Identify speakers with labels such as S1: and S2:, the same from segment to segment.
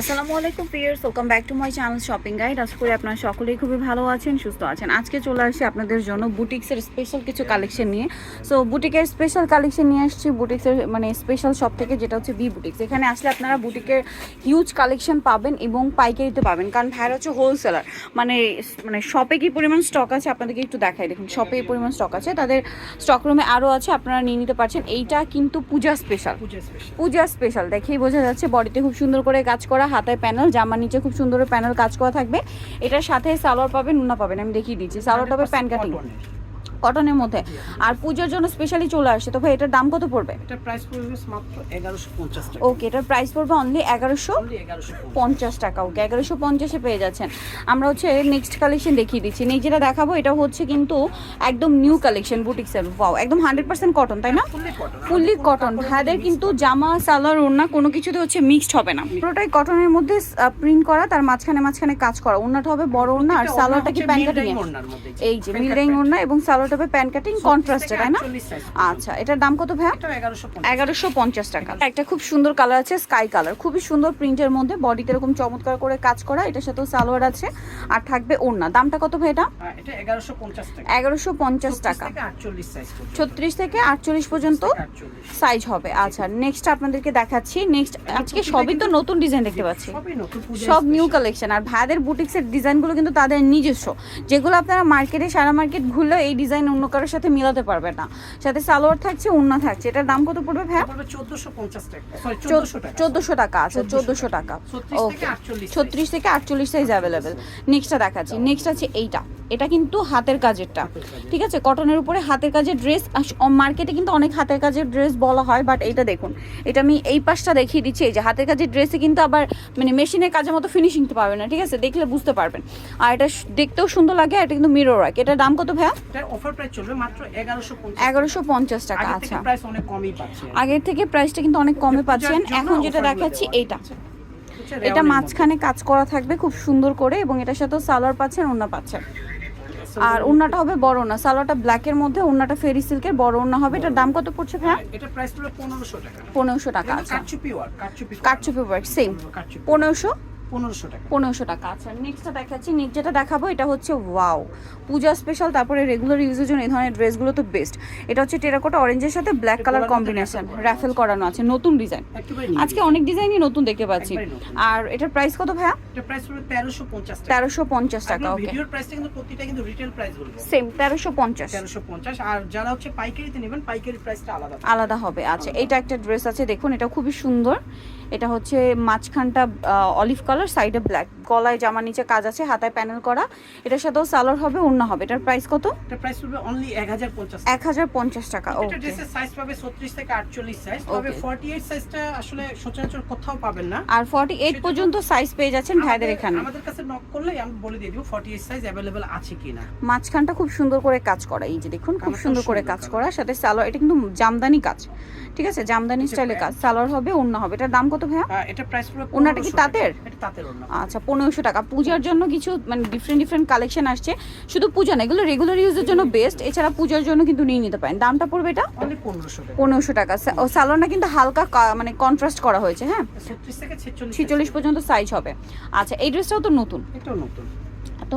S1: আসসালামু আলাইকুম pears welcome back to my channel shopping guide আশা করি আপনারা সকলেই খুবই ভালো আছেন সুস্থ আছেন। আজকে চলে আসছি আপনাদের জন্য বুটিক্সের স্পেশাল কিছু কালেকশন নিয়ে। সো বুটিকের স্পেশাল কালেকশন নিয়ে আসছি। বুটিক্সের মানে স্পেশাল শপ থেকে যেটা হচ্ছে বি বুটিক্স। এখানে আসলে আপনারা বুটিকের হিউজ কালেকশন পাবেন এবং পাইকারিতে পাবেন। কারণ ভাইরা হচ্ছে হোলসেলার মানে মানে শপে কি পরিমাণ স্টক আছে আপনাদেরকে একটু দেখাই। দেখুন শপে এই পরিমাণ স্টক আছে। তাদের স্টক রুমে আরও আছে আপনারা নিয়ে নিতে পারছেন। এইটা কিন্তু Puja special
S2: Puja special
S1: Puja special দেখেই বোঝা যাচ্ছে বডিতে খুব সুন্দর করে কাজ করা। হাতায় প্যানেল জামার নিচে খুব সুন্দর প্যানেল কাজ করা থাকবে। এটার সাথে সালোয়ার পাবেন নুনা পাবেন আমি দেখিয়ে দিচ্ছি। সালোয়ার হবে প্যান কাটিং। কটনের মধ্যে। আর পুজোর জন্য স্পেশালি চলে আসছে। তো ভাই এটার দাম কত পড়বে?
S2: এটা প্রাইস পড়বে মাত্র এগারোশো পঞ্চাশ টাকা।
S1: ওকে এটার প্রাইস পড়বে অনলি এগারোশো
S2: অনলি এগারোশো
S1: পঞ্চাশ। টাকা। ওকে এগারোশো পঞ্চাশে পেয়ে যাচ্ছেন। আমরা হচ্ছে নেক্সট কালেকশন দেখিয়ে দিচ্ছি। যেটা দেখাবো এটা হচ্ছে কিন্তু একদম নিউ কালেকশন বুটিক্সের ওয়াও একদম হান্ড্রেড পার্সেন্ট কটন তাই না?
S2: ফুললি কটন
S1: ফুললি কটন ভাইদের কিন্তু জামা সালোয়ার ওড়না কোনো কিছুতে হচ্ছে মিক্সড হবে না। পুরোটাই কটনের মধ্যে প্রিন্ট করা তার মাঝখানে মাঝখানে কাজ করা। ওড়নাটা হবে বড় ওড়না আর সালোয়ারটা কি প্যান কাটিং এই যে মিলরেং ওড়না এবং সালোয়ারটা হবে প্যান কাটিং কন্ট্রাস্টে তাই না? আচ্ছা এটার দাম কত ভাইয়া?
S2: এগারোশো
S1: পঞ্চাশ। টাকা। একটা খুব সুন্দর কালার আছে স্কাই কালার খুবই সুন্দর প্রিন্টের মধ্যে বডিতে এরকম চমৎকার করে কাজ করা এটার সাথেও সালোয়ার আছে আর থাকবে ওড়না। দামটা কত ভাই এটা?
S2: এগারোশো পঞ্চাশ টাকা।
S1: ছত্রিশ থেকে আটচল্লিশ পর্যন্ত। সাইজ হবে। আচ্ছা নেক্সট আপনাদেরকে দেখাচ্ছি। নেক্সট আজকে সবই তো নতুন ডিজাইন দেখতে পাচ্ছি। সব নিউ কালেকশন আর ভাইদের বুটিক্সের ডিজাইনগুলো কিন্তু তাদের নিজস্ব। যেগুলো আপনারা মার্কেটে সারা মার্কেট ঘুরলেও এই ডিজাইন অন্য কারোর সাথে মিলাতে পারবে না। সাথে সালোয়ার থাকছে ওড়না থাকছে। এটার দাম কত পড়বে
S2: পড়বে চোদ্দশো টাকা। সরি চোদ্দশো টাকা।
S1: আছে চোদ্দশো টাকা।
S2: 36 থেকে
S1: ওকে ছত্রিশ থেকে আটচল্লিশ সাইজ অ্যাভেলেবেল নেক্সটটা দেখাচ্ছি। নেক্সট আছে এইটা। এটা কিন্তু হাতের কাজেরটা। ঠিক আছে? কটনের উপরে হাতের কাজের ড্রেস মার্কেটে কিন্তু অনেক হাতের কাজের ড্রেস বলা হয় বাট এইটা দেখুন। এটা আমি এই পাশটা দেখিয়ে দিচ্ছি। এই যে হাতের কাজের ড্রেসে কিন্তু আবার মানে মেশিনের কাজের মতো ফিনিশিং তো পাবেন না। ঠিক আছে? দেখলে বুঝতে পারবেন। আর এটা দেখতেও সুন্দর লাগে এটা কিন্তু মিরর রাখ। এটার দাম কত ভাইয়া?
S2: অফার প্রাইস চলবে মাত্র
S1: টাকা।
S2: আগের
S1: আচ্ছা।
S2: থেকে প্রাইস অনেক কমই পাচ্ছে
S1: আগের থেকে প্রাইসটা কিন্তু অনেক কমে পাচ্ছেন। এখন যেটা দেখাচ্ছি এইটা। এটা মাঝখানে কাজ করা থাকবে খুব সুন্দর করে এবং এটার সাথে সালোয়ার পাচ্ছেন ওড়না পাচ্ছেন। আর ওড়নাটা হবে বড় ওড়না। সালোয়ারটা ব্ল্যাকের মধ্যে ওড়নাটা ফেরি সিল্কের বড় ওড়না হবে। এটার দাম কত পড়ছে ভাইয়া?
S2: এটা প্রাইস পড়বে পনেরোশো টাকা।
S1: পনেরোশো টাকা আচ্ছা।
S2: কারচুপি ওয়ার্ক কারচুপি
S1: কাটচুপি ওয়ার্ক সেম
S2: কারচুপি
S1: পনেরোশো
S2: টাকা।
S1: পনেরোশো টাকা। আচ্ছা নেক্সটটা দেখাচ্ছি। নেক্সট যেটা দেখাবো এটা হচ্ছে ওয়াও পূজা স্পেশাল তারপরে রেগুলার ইউজের জন্য এই ধরনের ড্রেসগুলো তো বেস্ট এটা হচ্ছে টেরাকোটা অরেঞ্জের সাথে ব্ল্যাক কালার কম্বিনেশন র্যাফেল করানো আছে নতুন ডিজাইন আজকে অনেক ডিজাইনই নতুন দেখতে পাচ্ছি। আর এটার প্রাইস কত ভাইয়া?
S2: এটা তেরোশো পঞ্চাশ টাকা।
S1: ওকে
S2: ভিডিওর প্রাইসটা কিন্তু প্রতিটা কিন্তু রিটেল প্রাইস বলব।
S1: সেম তেরোশো পঞ্চাশ।
S2: তেরোশো পঞ্চাশ। আর যারা হচ্ছে পাইকারিতে নেবেন পাইকারি প্রাইসটা আলাদা
S1: আলাদা হবে। আচ্ছা এইটা একটা ড্রেস আছে দেখুন এটা খুবই সুন্দর। এটা হচ্ছে মাঝখানটা অলিভ কালার সাইডে ব্ল্যাক গলায় জামার নিচে কাজ আছে হাতায় প্যানেল করা। এটার সাথেও সালোয়ার হবে অন্য হবে। এটার প্রাইস কত?
S2: এটা প্রাইস পড়বে অনলি এক হাজার পঞ্চাশ
S1: এক হাজার পঞ্চাশ টাকা
S2: এটা
S1: ওকে
S2: ড্রেসের সাইজ পাবে ছত্রিশ থেকে আটচল্লিশ সাইজ তবে
S1: Okay.
S2: ফর্টি এইট সাইজটা আসলে সচরাচর কোথাও পাবেন না।
S1: আর ফর্টি এইট
S2: সেটা
S1: পর্যন্ত সাইজ পেয়ে যাচ্ছেন ভাইদের এখানে।
S2: আমাদের কাছে নক করলে আমি বলে দিয়ে দিব ফর্টি এইট সাইজ অ্যাভেলেবেল আছে কিনা।
S1: মাঝখানটা খুব সুন্দর করে কাজ করা এই যে দেখুন খুব সুন্দর করে কাজ
S2: কালার।
S1: করা সাথে সালোয়ার এটা কিন্তু জামদানি কাজ। ঠিক আছে? জামদানি স্টাইলে কাজ। সালোয়ার হবে অন্য হবে। এটার দাম কত ভাইয়া?
S2: এটা প্রাইস পড়বে
S1: ওনাটা কি
S2: 1500 টাকা।
S1: তাঁতের?
S2: ওড়না।
S1: আচ্ছা পনেরোশো টাকা। পূজার জন্য কিছু মানে ডিফারেন্ট ডিফারেন্ট কালেকশন আসছে। শুধু পূজা না এগুলো রেগুলার ইউজের জন্য বেস্ট এছাড়া পূজার জন্য কিন্তু নিয়ে নিতে পারেন। দামটা পড়বে এটা?
S2: পনেরোশো টাকা।
S1: ও সালোয়ারটা কিন্তু হালকা মানে কন্ট্রাস্ট করা হয়েছে হ্যাঁ?
S2: ছেচল্লিশ
S1: পর্যন্ত সাইজ হবে। আচ্ছা এই ড্রেসটাও তো নতুন।
S2: এটাও নতুন।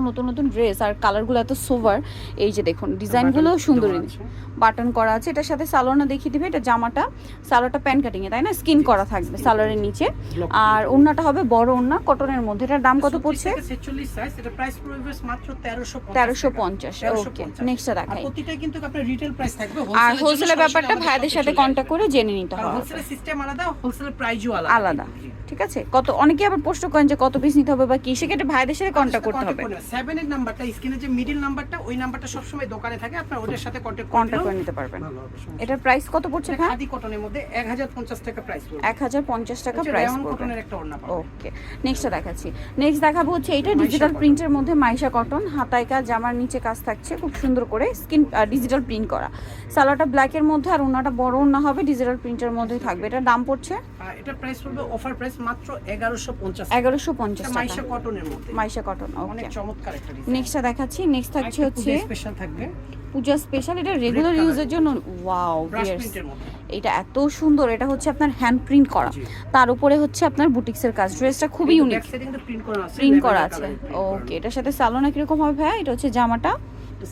S1: নতুন নতুন ড্রেস আর কালারগুলো এত সোভার এই যে দেখুন ডিজাইনগুলো সুন্দর বাটন করা আছে এটার সাথে সালোয়ারটা দেখিয়ে দিবে এটা জামাটা সালোয়ারটা প্যান কাটিং এ তাই না? স্কিন করা থাকবে সালোয়ারের নিচে। আর ওড়নাটা হবে বড় ওড়না কটনের মধ্যে। এটার দাম কত পড়ছে?
S2: ছেচল্লিশ সাইজ এটা প্রাইস পড়বে মাত্র তেরোশো
S1: তেরোশো পঞ্চাশ ওকে নেক্সটটা দেখাই।
S2: প্রতিটা কিন্তু আপনার রিটেল প্রাইস থাকবে
S1: আর হোলসেলের ব্যাপারটা ভাইদের সাথে কন্ট্যাক্ট করে জেনে নিতে হবে।
S2: সিস্টেম আলাদা হোলসেলের প্রাইসও আলাদা।
S1: আলাদা ঠিক আছে? কত অনেকে আবার প্রশ্ন করেন যে কত পিস নিতে হবে বা কি? সেক্ষেত্রে ভাইদের সাথে কন্ট্যাক্ট করতে হবে।
S2: সেভেন এর নাম্বারটা স্ক্রিনে যে মিডিল নাম্বারটা ওই নাম্বারটা সবসময় দোকানে থাকে। আপনার ওদের সাথে কন্ট্যাক্ট
S1: কন্ট্যাক্ট করে নিতে পারবেন। এটার প্রাইস কত পড়ছে ভাই?
S2: খাদি কটনের মধ্যে এক হাজার পঞ্চাশ টাকা প্রাইস পড়বে।
S1: এক হাজার পঞ্চাশ টাকা প্রাইস পড়বে।
S2: কটনের একটা ওড়না পাবেন।
S1: ওকে নেক্সটটা দেখাচ্ছি। নেক্সট দেখাবো হচ্ছে এটা ডিজিটাল প্রিন্টের মধ্যে মাইশা কটন হাতায় কাজ জামার নিচে কাজ থাকছে খুব সুন্দর করে স্কিন ডিজিটাল প্রিন্ট করা। সালোয়ারটা ব্ল্যাকের মধ্যে আর ওনাটা বড় ওনা হবে ডিজিটাল প্রিন্টের মধ্যে থাকবে। এটা দাম পড়ছে?
S2: এটা প্রাইস পড়বে অফার প্রাইস মাত্র এগারোশো পঞ্চাশ
S1: এগারোশো পঞ্চাশ টাকা।
S2: মাইশা কটনের মধ্যে।
S1: মাইশা কটন
S2: অনেক
S1: ওকে
S2: চমৎকার একটা ডিজাইন
S1: নেক্সটটা দেখাচ্ছি। নেক্সট থাকছে হচ্ছে
S2: স্পেশাল থাকবে।
S1: পূজা স্পেশাল এটা রেগুলার ইউজের জন্য ওয়াও এটা এত সুন্দর। এটা হচ্ছে আপনার হ্যান্ড প্রিন্ট করা। তার উপরে হচ্ছে আপনার বুটিক্সের কাজ। ড্রেসটা খুবই ইউনিক
S2: প্রিন্ট করা আছে।
S1: ওকে এটার সাথে সালোনা কীরকম হবে ভাইয়া? এটা হচ্ছে জামাটা।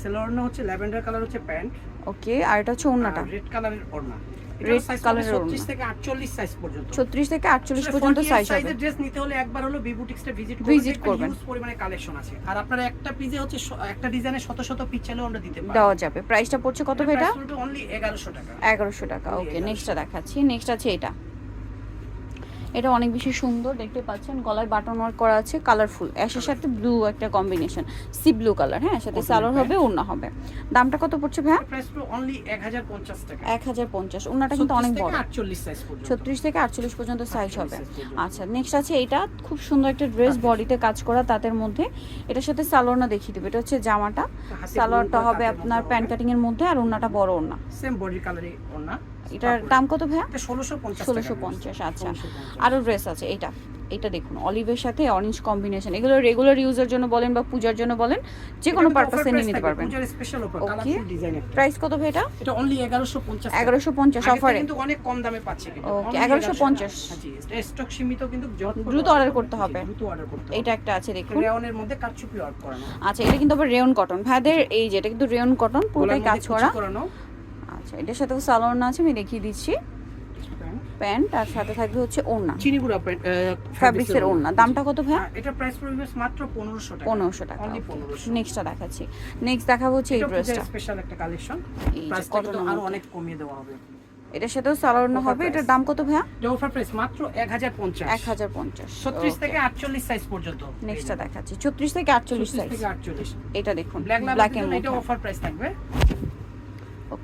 S2: সেলোয়ারটা হচ্ছে ল্যাভেন্ডার কালার হচ্ছে প্যান্ট
S1: ওকে আর এটা হচ্ছে ওড়নাটা।
S2: রেড কালারের ওড়না।
S1: ওড়না।
S2: 36 থেকে 48 সাইজ পর্যন্ত।
S1: ছত্রিশ থেকে আটচল্লিশ পর্যন্ত সাইজ হবে।
S2: সাইজের ড্রেস নিতে হলে একবার হলো বিবুটিক্সটা ভিজিট করবেন
S1: ভিজিট করবেন।
S2: পরিমাণে কালেকশন আছে। আর আপনারা একটা পিজে হচ্ছে একটা ডিজাইনে শত শত পিস চাইলে আমরা দিতে পারি
S1: দেওয়া যাবে। প্রাইসটা পড়ছে কত এটা?
S2: অনলি 1100 টাকা।
S1: এগারোশো টাকা। ওকে
S2: 1100
S1: নেক্সটটা দেখাচ্ছি। নেক্সট আছে এটা। এটা অনেক বেশি সুন্দর দেখতে পাচ্ছেন। গলায় বাটন ওয়ার্ক করা আছে কালারফুল অ্যাশের সাথে ব্লু একটা কম্বিনেশন সি ব্লু কালার হ্যাঁ? সাথে
S2: Cotton
S1: সালোয়ার হবে ওড়না হবে। দামটা কত পড়ছে ভাইয়া?
S2: প্রাইস পুরো অনলি 1050 টাকা।
S1: এক হাজার পঞ্চাশ। ওড়নাটা কিন্তু অনেক বড়।
S2: 48 সাইজ পর্যন্ত।
S1: ছত্রিশ থেকে আটচল্লিশ পর্যন্ত সাইজ হবে। আচ্ছা নেক্সট আছে এটা। খুব সুন্দর একটা ড্রেস বডিতে কাজ করা তাদের মধ্যে। এটার সাথে সালোয়ারটা দেখিয়ে দেবে। এটা হচ্ছে জামাটা। সালোয়ারটা হবে আপনার প্যান্ট। কাটিং এর মধ্যে আর ওড়নাটা বড় ওড়না।
S2: সেম বডি কালারে ওড়না।
S1: এটার দাম কত ভাইয়া?
S2: এটা 1650
S1: ষোলোশো পঞ্চাশ আচ্ছা।
S2: 1650
S1: আরও ড্রেস আছে এটা এটা দেখুন অলিভের সাথে অরেঞ্জ কম্বিনেশন এগুলো রেগুলার ইউজের জন্য বলেন বা পূজার জন্য বলেন যে কোনো পারপাসে নিয়ে নিতে পারবেন।
S2: একটা।
S1: প্রাইস কত ভাই এটা?
S2: এটা অনলি 1150
S1: এগারোশো পঞ্চাশ
S2: আগে থেকে
S1: অফারে
S2: কিন্তু অনেক কম দামে পাচ্ছি কিন্তু।
S1: Okay, 1150
S2: হ্যাঁ জি স্টক সীমিত কিন্তু
S1: দ্রুত order করতে হবে।
S2: দ্রুত অর্ডার করতে হবে।
S1: এটা একটা আছে দেখুন।
S2: রেওনের মধ্যে কারচুপি ওয়ার্ক করানো।
S1: আচ্ছা এটা কিন্তু আবার রেয়ন কটন ভাইদের এই যে এটা কিন্তু রেয়ন কটন পুরোটাই কাজ করা। এটার সাথে সালোয়ার আছে আমি দেখিয়ে দিচ্ছি। প্যান্ট আর সাথে থাকবে হচ্ছে ওড়না।
S2: চিনি গুঁড়া
S1: ফ্যাব্রিক্সের ওড়না। দামটা কত ভাই
S2: এটা প্রাইস পড়বে মাত্র 1500 টাকা।
S1: পনেরোশো টাকা
S2: অনলি 1500
S1: নেক্সটটা দেখাচ্ছি। নেক্সট দেখাবো হচ্ছে এই ড্রেসটা
S2: স্পেশাল একটা কালেকশন
S1: যে
S2: প্রাইসটা
S1: আরও
S2: অনেক কমিয়ে দেওয়া হবে।
S1: এটার সাথেও সালোয়ার হবে। এটার দাম কত ভাইয়া?
S2: অফার প্রাইস মাত্র 1050
S1: এক হাজার পঞ্চাশ
S2: 36 থেকে 48 সাইজ পর্যন্ত।
S1: নেক্সটটা দেখাচ্ছি। ছত্রিশ থেকে আটচল্লিশ
S2: 36
S1: সাইজ
S2: থেকে 48
S1: এটা দেখুন
S2: ব্ল্যাক
S1: এর
S2: এটা অফার প্রাইস থাকবে।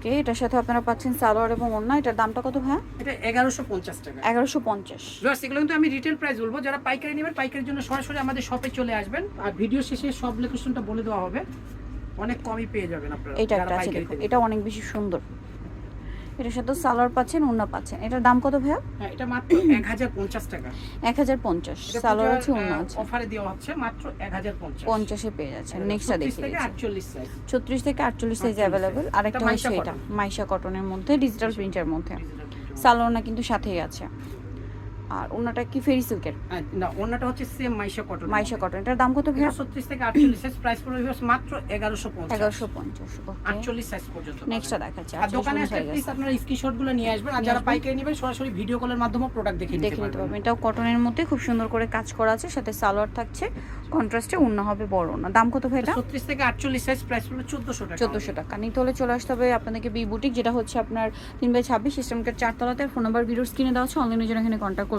S1: ওকে এটার সাথে আপনারা পাচ্ছেন সালোয়ার এবং ওড়না। এটার দামটা কত ভাই
S2: এটা 1150 টাকা।
S1: এগারোশো পঞ্চাশ।
S2: জাস্ট এগুলো কিন্তু আমি রিটেল প্রাইস বলব। যারা পাইকারি নেবেন পাইকারির জন্য সরাসরি আমাদের শপে চলে আসবেন। আর ভিডিও শেষে সব লোকেশনটা বলে দেওয়া হবে। অনেক কমই পেয়ে যাবেন আপনারা
S1: এটা একটা আছে। এটা অনেক বেশি সুন্দর। এটার সাথে সালোয়ার পাচ্ছেন ওড়না পাচ্ছেন। এটার দাম কত ভাইয়া?
S2: হ্যাঁ এটা মাত্র 1050 টাকা।
S1: এক হাজার পঞ্চাশ। সালোয়ার আছে ওড়না আছে।
S2: অফারে দেওয়া হচ্ছে মাত্র 1050
S1: পঞ্চাশে। পেয়ে যাচ্ছেন। নেক্সটটা
S2: 36
S1: দেখিয়ে
S2: থেকে 48 সাইজ
S1: ছত্রিশ থেকে আটচল্লিশ সাইজ
S2: 48
S1: অ্যাভেলেবেল
S2: size।
S1: আরেকটা হচ্ছে
S2: মাইশা
S1: এটা মাইশা কটনের মধ্যে ডিজিটাল প্রিন্টের মধ্যে। সালোয়ারটা কিন্তু সাথেই আছে। আর ওনাটা কি ফেরি সিল্কের
S2: না ওনাটা হচ্ছে same Maisha cotton
S1: Maisha cotton এটার দাম কত ভাইয়া?
S2: 36 থেকে 48 সাইজ প্রাইস পড়বে মাত্র 1150
S1: এগারোশো পঞ্চাশ ওকে
S2: 48 সাইজ পর্যন্ত।
S1: নেক্সটটা দেখাচ্ছি
S2: আর দোকানে আসলে প্লিজ আপনারা স্ক্রিনশটগুলো নিয়ে আসবেন আর যারা। পাইকারি নেবেন সরাসরি ভিডিও কলের মাধ্যমে প্রোডাক্ট দেখে নিতে
S1: দেখে নিতে
S2: পারবেন।
S1: এটাও কটনের মধ্যে খুব সুন্দর করে কাজ করা আছে সাথে সালোয়ার থাকছে। কন্ট্রাস্টে অন্য হবে বড় না। দাম কত ভাই এটা?
S2: 36 থেকে 48 সাইজ প্রাইস পড়বে 1400 টাকা।
S1: চোদ্দোশো টাকা। নিতে হলে চলে আসতে হবে আপনাদেরকে বি বুটিক যেটা হচ্ছে আপনার তিন বাই ছাব্বিশ সিস্টেমকের চারতলাতে। ফোন নাম্বার ভিডিওর স্ক্রিনে দেওয়া আছে। অনলাইনে জন্য এখানে কন্ট্যাক্ট